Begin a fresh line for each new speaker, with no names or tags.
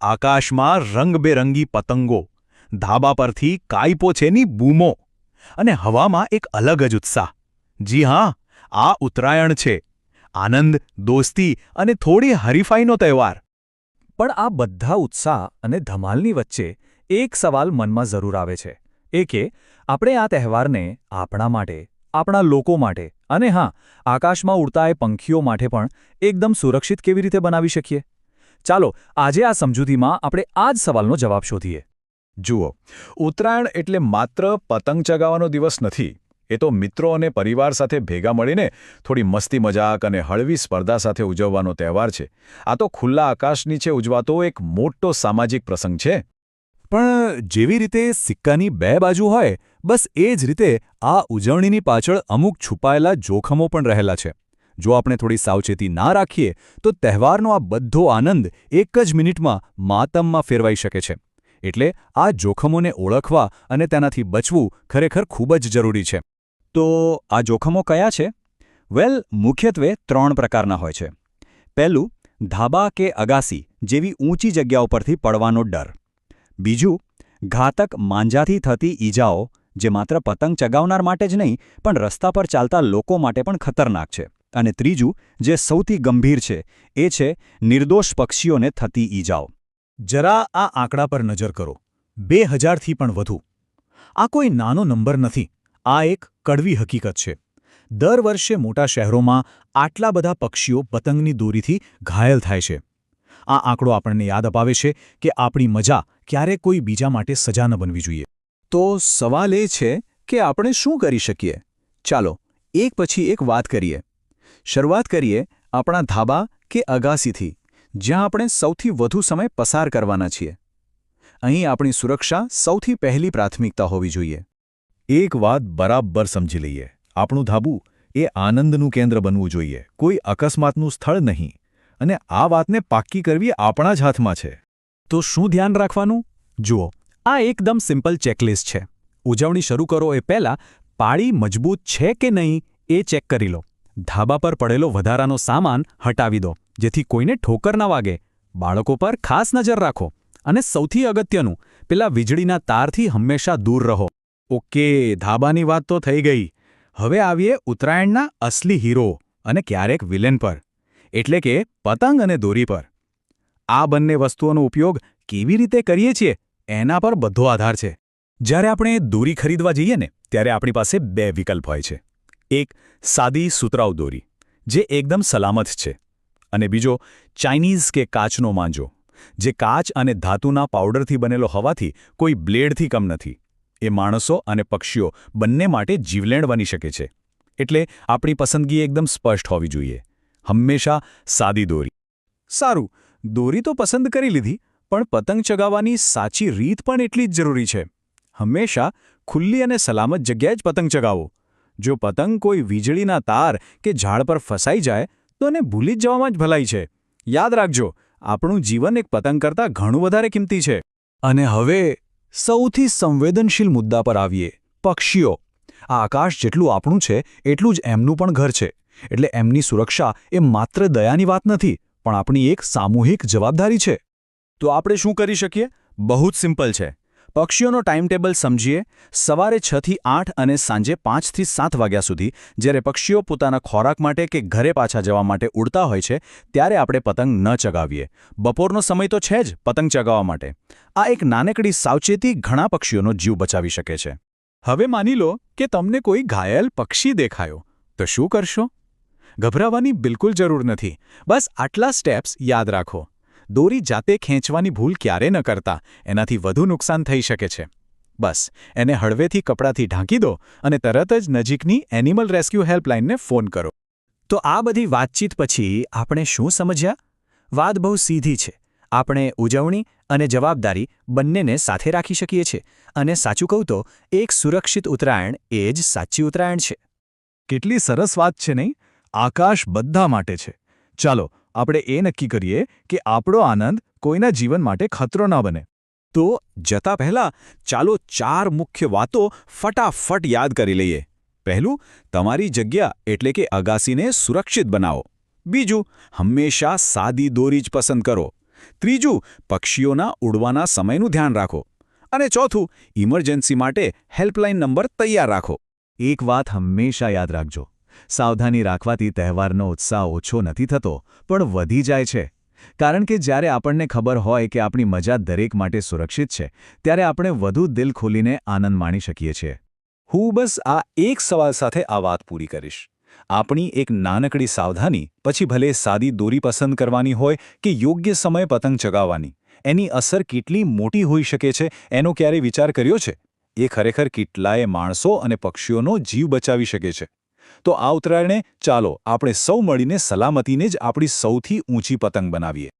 આકાશમાં રંગબેરંગી પતંગો, ધાબા પરથી કાઈપો છેની બૂમો અને હવામાં એક અલગ જ ઉત્સાહ. જી હા, આ ઉત્તરાયણ છે. આનંદ, દોસ્તી અને થોડી હરીફાઈનો તહેવાર.
પણ આ બધા ઉત્સાહ અને ધમાલની વચ્ચે એક સવાલ મનમાં જરૂર આવે છે. એ કે, આપણે આ તહેવારને આપણા માટે, આપણા લોકો માટે અને હા, આકાશમાં ઉડતા એ પંખીઓ માટે પણ એકદમ સુરક્ષિત કેવી રીતે બનાવી શકીએ? ચાલો, આજે આ સમજૂતીમાં આપણે આ જ સવાલનો જવાબ શોધીએ.
જુઓ, ઉત્તરાયણ એટલે માત્ર પતંગ ચગાવવાનો દિવસ નથી. એ તો મિત્રો અને પરિવાર સાથે ભેગા મળીને થોડી મસ્તી મજાક અને હળવી સ્પર્ધા સાથે ઉજવવાનો તહેવાર છે. આ તો ખુલ્લા આકાશ નીચે ઉજવાતો એક મોટો સામાજિક પ્રસંગ છે.
પણ જેવી રીતે સિક્કાની બે બાજુ હોય, બસ એ જ રીતે આ ઉજવણીની પાછળ અમુક છુપાયેલા જોખમો પણ રહેલા છે. જો આપણે થોડી સાવચેતી ના રાખીએ, તો તહેવારનો આ બધો આનંદ એક જ મિનિટમાં માતમમાં ફેરવાઈ શકે છે. એટલે આ જોખમોને ઓળખવા અને તેનાથી બચવું ખરેખર ખૂબ જ જરૂરી છે. તો આ જોખમો કયા છે? વેલ, મુખ્યત્વે ત્રણ પ્રકારના હોય છે. પહેલું, ધાબા કે અગાસી જેવી ઊંચી જગ્યાઓ પરથી પડવાનો ડર. બીજું, ઘાતક માંજાથી થતી ઈજાઓ જે માત્ર પતંગ ચગાવનાર માટે જ નહીં, પણ રસ્તા પર ચાલતા લોકો માટે પણ ખતરનાક છે. અને ત્રીજું, જે સૌથી ગંભીર છે, એ છે, નિર્દોષ પક્ષીઓને થતી ઈજાઓ.
જરા આ આંકડા પર નજર કરો. બે હજારથી પણ વધુ. આ કોઈ નાનો નંબર નથી. આ એક કડવી હકીકત છે. દર વર્ષે મોટા શહેરોમાં આટલા બધા પક્ષીઓ પતંગની દોરીથી ઘાયલ થાય છે. આ આંકડો આપણને યાદ અપાવે છે કે આપણી મજા ક્યારે કોઈ બીજા માટે સજા ન બનવી જોઈએ.
તો સવાલ એ છે કે આપણે શું કરી શકીએ? ચાલો, એક પછી એક વાત કરીએ. શરૂઆત કરીએ આપણા ધાબા કે અગાસીથી, જ્યાં આપણે સૌથી વધુ સમય પસાર કરવાના છીએ. અહીં આપણી સુરક્ષા સૌથી પહેલી પ્રાથમિકતા હોવી જોઈએ.
એક વાત બરાબર સમજી લઈએ. આપણું ધાબું એ આનંદનું કેન્દ્ર બનવું જોઈએ. કોઈ અકસ્માતનું સ્થળ નહીં. અને આ વાતને પાક્કી કરવી આપણા જ હાથમાં છે.
તો શું ધ્યાન રાખવાનું? જુઓ, આ એકદમ સિમ્પલ ચેકલિસ્ટ છે. ઉજવણી શરૂ કરો એ પહેલાં પાળી મજબૂત છે કે નહીં એ ચેક કરી લો. ધાબા પર પડેલો વધારાનો સામાન હટાવી દો, જેથી કોઈને ઠોકર ના વાગે. બાળકો પર ખાસ નજર રાખો અને સૌથી અગત્યનું, પેલા વીજળીના તારથી હંમેશા દૂર રહો. ઓકે, ધાબાની વાત તો થઈ ગઈ. હવે આવીએ ઉત્તરાયણના અસલી હીરો અને ક્યારેક વિલેન પર, એટલે કે પતંગ અને દોરી પર. આ બંને વસ્તુઓનો ઉપયોગ કેવી રીતે કરીએ છીએ, એના પર બધો આધાર છે. જ્યારે આપણે દોરી ખરીદવા જઈએ ને, ત્યારે આપણી પાસે બે વિકલ્પ હોય છે. એક સાદી સુતરાઉ દોરી, જે એકદમ સલામત છે. અને બીજો ચાઇનીઝ કે કાચનો માંજો, જે કાચ અને ધાતુના પાવડરથી બનેલો હોવાથી કોઈ બ્લેડથી કમ નથી. એ માણસો અને પક્ષીઓ બંને માટે જીવલેણ બની શકે છે. એટલે આપણી પસંદગી એકદમ સ્પષ્ટ હોવી જોઈએ. હંમેશા સાદી દોરી. સારું, દોરી તો પસંદ કરી લીધી, પણ પતંગ ચગાવવાની સાચી રીત પણ એટલી જ જરૂરી છે. હંમેશા ખુલ્લી અને સલામત જગ્યાએ જ પતંગ ચગાવો. જો પતંગ કોઈ વીજળીના તાર કે ઝાડ પર ફસાઈ જાય, તો એને ભૂલી જ જવામાં જ ભલાઈ છે. યાદ રાખજો, આપણું જીવન એક પતંગ કરતાં ઘણું વધારે કિંમતી છે. અને હવે સૌથી સંવેદનશીલ મુદ્દા પર આવીએ. પક્ષીઓ. આ આકાશ જેટલું આપણું છે, એટલું જ એમનું પણ ઘર છે. એટલે એમની સુરક્ષા એ માત્ર દયાની વાત નથી, પણ આપણી એક સામૂહિક જવાબદારી છે. તો આપણે શું કરી શકીએ? બહુ જ સિમ્પલ છે. પક્ષીઓનો ટાઈમટેબલ સમજીએ, સવારે છથી આઠ અને સાંજે પાંચથી સાત વાગ્યા સુધી, જ્યારે પક્ષીઓ પોતાના ખોરાક માટે કે ઘરે પાછા જવા માટે ઉડતા હોય છે, ત્યારે આપણે પતંગ ન ચગાવીએ. બપોરનો સમય તો છે જ પતંગ ચગાવવા માટે. આ એક નાનકડી સાવચેતી ઘણા પક્ષીઓનો જીવ બચાવી શકે છે. હવે માની લો કે તમને કોઈ ઘાયલ પક્ષી દેખાયો, તો શું કરશો? ગભરાવાની બિલકુલ જરૂર નથી. બસ આટલા સ્ટેપ્સ યાદ રાખો. દોરી જાતે ખેંચવાની ભૂલ ક્યારે ન કરતા, એનાથી વધુ નુકસાન થઈ શકે છે. બસ, એને હળવેથી કપડાથી ઢાંકી દો અને તરત જ નજીકની એનિમલ રેસ્ક્યુ હેલ્પલાઇનને ફોન કરો. તો આ બધી વાતચીત પછી આપણે શું સમજ્યા? વાત બહુ સીધી છે. આપણે ઉજવણી અને જવાબદારી બંનેને સાથે રાખી શકીએ છીએ. અને સાચું કહું તો, એક સુરક્ષિત ઉત્તરાયણ એ જ સાચી ઉત્તરાયણ છે. કેટલી સરસ વાત છે નહીં? આકાશ બધા માટે છે. ચાલો આપણે એ નક્કી કરીએ કે આપણો આનંદ કોઈના જીવન માટે ખતરો ના બને. તો જતા પહેલા ચાલો ચાર મુખ્ય વાતો ફટાફટ યાદ કરી લઈએ. પહેલું, તમારી જગ્યા એટલે કે અગાસીને સુરક્ષિત બનાવો. બીજું, હંમેશા સાદી દોરી જ પસંદ કરો.
ત્રીજું, પક્ષીઓના ઉડવાના સમયનું ધ્યાન રાખો. અને ચોથું, ઇમરજન્સી માટે હેલ્પલાઇન નંબર તૈયાર રાખો.
એક વાત હંમેશા યાદ રાખજો. સાવધાની રાખવાથી તહેવારનો ઉત્સાહ ઓછો નથી થતો, પણ વધી જાય છે. કારણ કે જ્યારે આપણને ખબર હોય કે આપણી મજા દરેક માટે સુરક્ષિત છે, ત્યારે આપણે વધુ દિલ ખોલીને આનંદ માણી શકીએ છીએ. હું બસ આ એક સવાલ સાથે આ વાત પૂરી કરીશ. આપણી એક નાનકડી સાવધાની, પછી ભલે સાદી દોરી પસંદ કરવાની હોય કે યોગ્ય સમયે પતંગ ચગાવવાની, એની અસર કેટલી મોટી હોઈ શકે છે એનો ક્યારેય વિચાર કર્યો છે? એ ખરેખર કેટલાય માણસો અને પક્ષીઓનો જીવ બચાવી શકે છે. તો આ ઉત્તરાયણે ચાલો આપણે સૌ મળીને સલામતીને જ આપણી સૌથી ઊંચી પતંગ બનાવીએ.